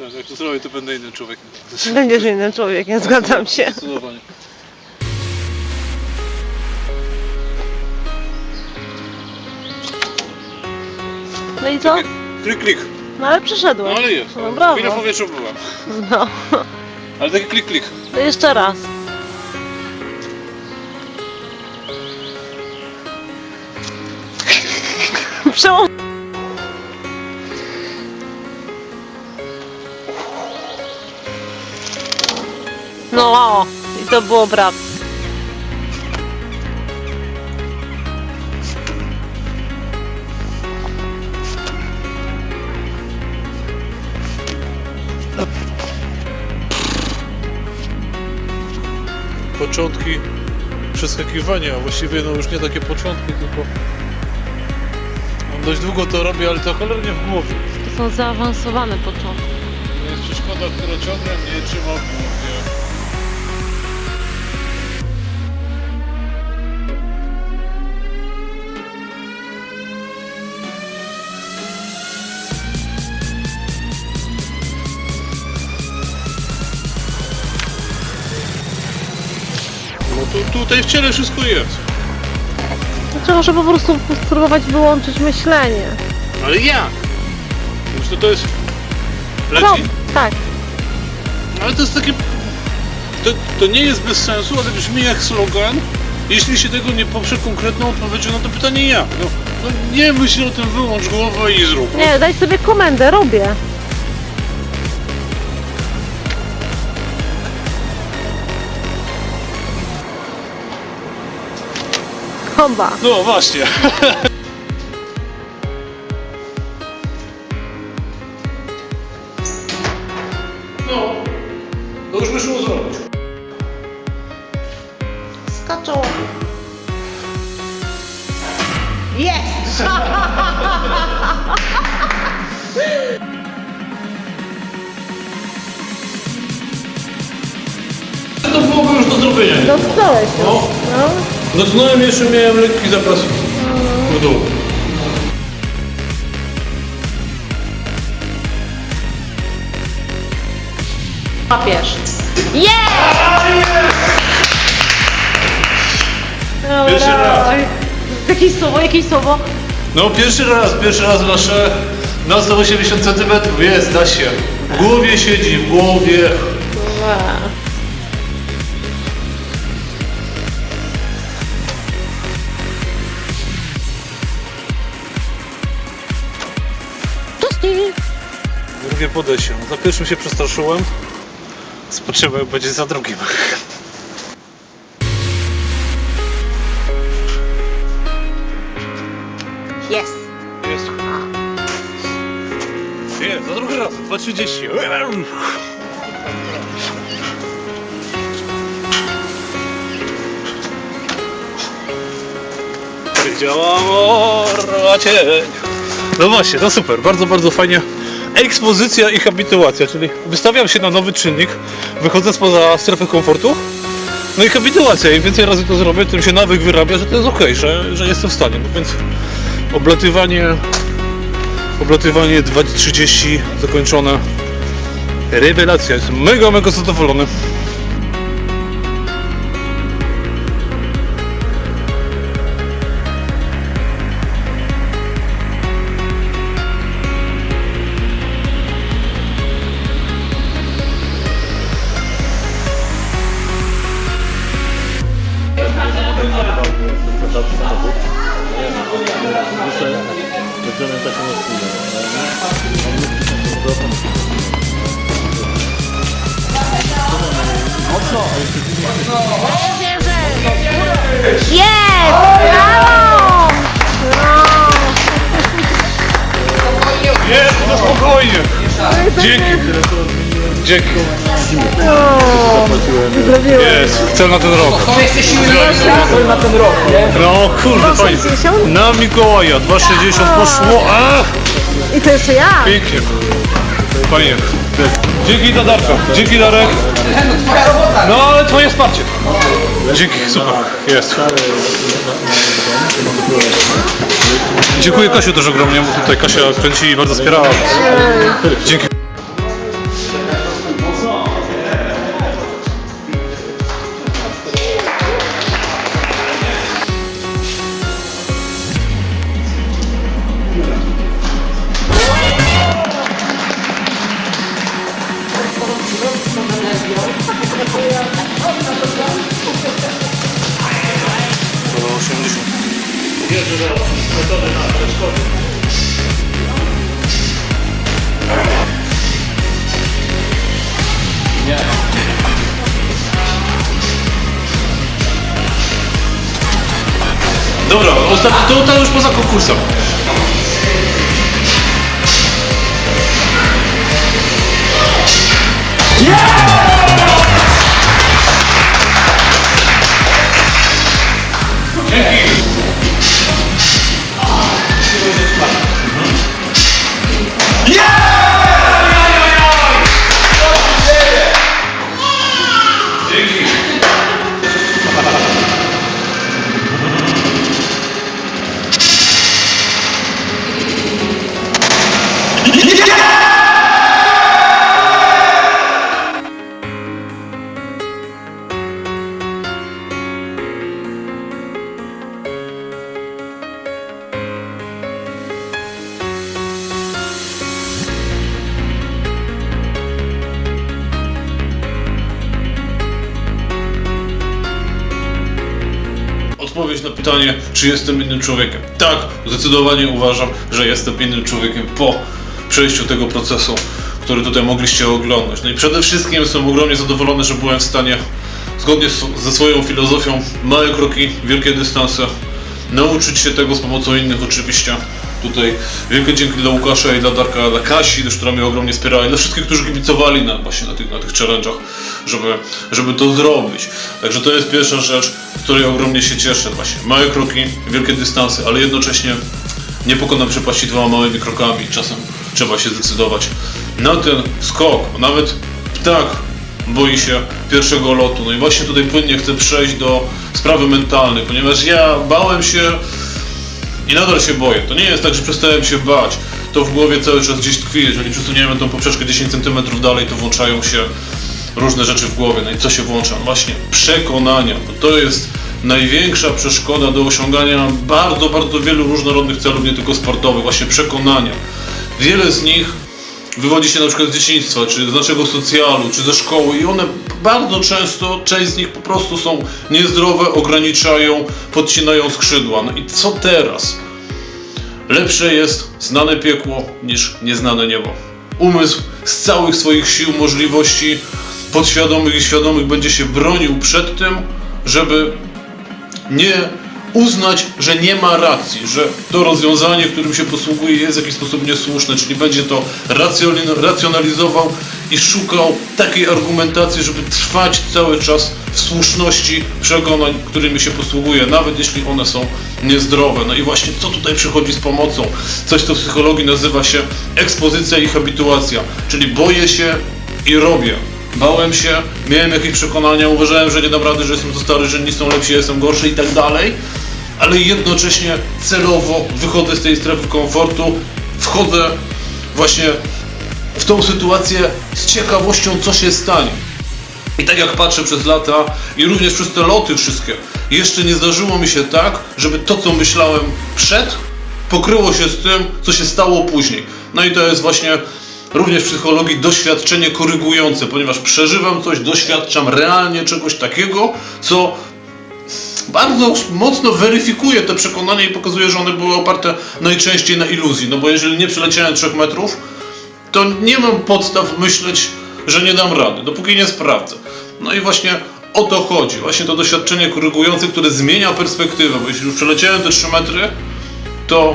Tak, jak to zrobię, to będę innym człowiekiem. Będziesz innym człowiekiem, zgadzam się. Zdecydowanie. No i co? Klik, klik. No ale No ale jest. No brawo. Chwilę w powietrzu byłem. No. Ale taki klik, klik. To jeszcze raz. Przełom... No, i to było brat. Początki przeskakiwania, właściwie no już nie takie początki, tylko... Dość długo to robi, ale to cholernie w głowie. To są zaawansowane początki. To jest przeszkoda, która ciągle mnie trzyma w głowie. No to tutaj w ciele wszystko jest. Trzeba, żeby po prostu spróbować wyłączyć myślenie. Ale ja! Już to, to jest... No, Leci? tak. Ale to jest takie... To, to nie jest bez sensu, ale brzmi jak slogan. Jeśli się tego nie poprze konkretną odpowiedzią na to pytanie jak? No, no nie myśl o tym, wyłącz głowę i zrób. Nie, daj sobie komendę, robię. Komba. No właśnie. No, to już wyszło zrobić. Skoczył. Jest! To byłoby już do zrobienia. Się. No. No. Dotknąłem jeszcze, miałem lekki zapas w dół. Papież. Dobra. Pierwszy raz. Jakieś słowo, jakieś słowo? No pierwszy raz, pierwszy raz nasze na 180 cm jest, da się. W głowie siedzi, w głowie. Drugie podejście. Za pierwszym się przestraszyłem. Spoczyłem, będzie za drugim. Jest. Jest. Nie, za drugi raz, 2.30. Działało cień. No właśnie, no super, bardzo, bardzo fajnie. Ekspozycja i habituacja, czyli wystawiam się na nowy czynnik, wychodzę spoza strefy komfortu. No i habituacja, im więcej razy to zrobię, tym się nawyk wyrabia, że to jest ok, że, że jestem w stanie. No więc oblatywanie Oblatywanie 2.30 zakończone. Rewelacja, jestem mega, mega zadowolony. Jest! Brawo! Jest, no spokojnie. Dzięki. Dzięki. Jest, chcę na ten rok. na ten rok, nie? No kurde, fajnie. 2,60? Na Mikołaja, 2,60 poszło. Ach, I to jeszcze ja. pięknie. Fajnie. Dzięki Dadarka. Dzięki Darek. No ale twoje wsparcie. Dzięki, super. Jest. Dziękuję Kasiu też ogromnie, bo tutaj Kasia kręci i bardzo wspierała. Dzięki. Dobra, ostatni, to, to już poza konkursem. Dzięki! Odpowiedź na pytanie, czy jestem innym człowiekiem. Tak, zdecydowanie uważam, że jestem innym człowiekiem po przejściu tego procesu, który tutaj mogliście oglądać. No i przede wszystkim jestem ogromnie zadowolony, że byłem w stanie, zgodnie ze swoją filozofią, małe kroki, wielkie dystanse, nauczyć się tego z pomocą innych oczywiście. Tutaj wielkie dzięki dla Łukasza i dla Darka, dla Kasi, też, która mnie ogromnie wspierała i dla wszystkich, którzy kibicowali na, właśnie na tych, na tych challenge'ach, żeby, żeby to zrobić. Także to jest pierwsza rzecz, z której ogromnie się cieszę właśnie. Małe kroki, wielkie dystanse, ale jednocześnie nie pokonam przepaści dwoma małymi krokami. Czasem trzeba się zdecydować na ten skok. Nawet ptak boi się pierwszego lotu. No i właśnie tutaj płynnie chcę przejść do sprawy mentalnej, ponieważ ja bałem się i nadal się boję. To nie jest tak, że przestałem się bać. To w głowie cały czas gdzieś tkwi. Jeżeli przesuniemy tą poprzeczkę 10 cm dalej, to włączają się różne rzeczy w głowie. No i co się włącza? Właśnie przekonania. Bo to jest największa przeszkoda do osiągania bardzo, bardzo wielu różnorodnych celów, nie tylko sportowych. Właśnie przekonania. Wiele z nich wywodzi się na przykład z dzieciństwa, czy z naszego socjalu, czy ze szkoły i one bardzo często, część z nich po prostu są niezdrowe, ograniczają, podcinają skrzydła. No i co teraz? Lepsze jest znane piekło niż nieznane niebo. Umysł z całych swoich sił, możliwości podświadomych i świadomych będzie się bronił przed tym, żeby nie uznać, że nie ma racji, że to rozwiązanie, którym się posługuje jest w jakiś sposób niesłuszne, czyli będzie to racjonalizował i szukał takiej argumentacji, żeby trwać cały czas w słuszności przekonań, którymi się posługuje, nawet jeśli one są niezdrowe. No i właśnie co tutaj przychodzi z pomocą? Coś, co w psychologii nazywa się ekspozycja i habituacja, czyli boję się i robię. Bałem się, miałem jakieś przekonania, uważałem, że nie dam rady, że jestem za stary, że inni są lepsi, jestem gorszy i tak dalej, ale jednocześnie celowo wychodzę z tej strefy komfortu, wchodzę właśnie w tą sytuację z ciekawością, co się stanie. I tak jak patrzę przez lata i również przez te loty wszystkie, jeszcze nie zdarzyło mi się tak, żeby to, co myślałem przed, pokryło się z tym, co się stało później. No i to jest właśnie również w psychologii doświadczenie korygujące, ponieważ przeżywam coś, doświadczam realnie czegoś takiego, co bardzo mocno weryfikuje te przekonania i pokazuje, że one były oparte najczęściej na iluzji. No bo jeżeli nie przeleciałem 3 metrów, to nie mam podstaw myśleć, że nie dam rady, dopóki nie sprawdzę. No i właśnie o to chodzi. Właśnie to doświadczenie korygujące, które zmienia perspektywę, bo jeśli już przeleciałem te 3 metry, to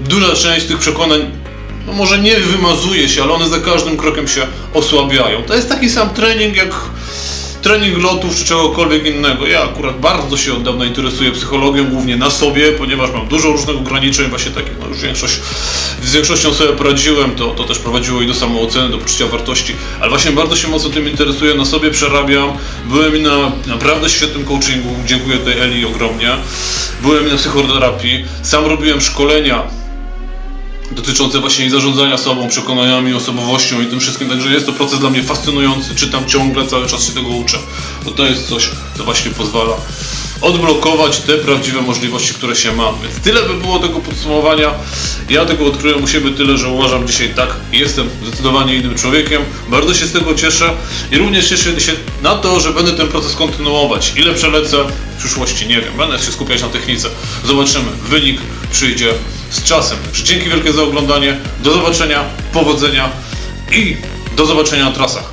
duża część tych przekonań, no może nie wymazuje się, ale one za każdym krokiem się osłabiają. To jest taki sam trening jak trening lotów czy czegokolwiek innego. Ja akurat bardzo się od dawna interesuję psychologią, głównie na sobie, ponieważ mam dużo różnych ograniczeń, właśnie takich, no już większość, z większością sobie poradziłem, to, to też prowadziło i do samooceny, do poczucia wartości, ale właśnie bardzo się mocno tym interesuję, na sobie przerabiam, byłem na naprawdę świetnym coachingu, dziękuję tutaj Eli ogromnie, byłem na psychoterapii, sam robiłem szkolenia dotyczące właśnie zarządzania sobą, przekonaniami, osobowością i tym wszystkim. Także jest to proces dla mnie fascynujący. Czytam ciągle, cały czas się tego uczę. Bo to jest coś, co właśnie pozwala odblokować te prawdziwe możliwości, które się ma. Więc tyle by było tego podsumowania. Ja tego odkryłem u siebie tyle, że uważam dzisiaj tak, jestem zdecydowanie innym człowiekiem. Bardzo się z tego cieszę i również cieszę się na to, że będę ten proces kontynuować. Ile przelecę w przyszłości, nie wiem. Będę się skupiać na technice. Zobaczymy. Wynik przyjdzie z czasem. Dzięki wielkie za oglądanie. Do zobaczenia, powodzenia i do zobaczenia na trasach.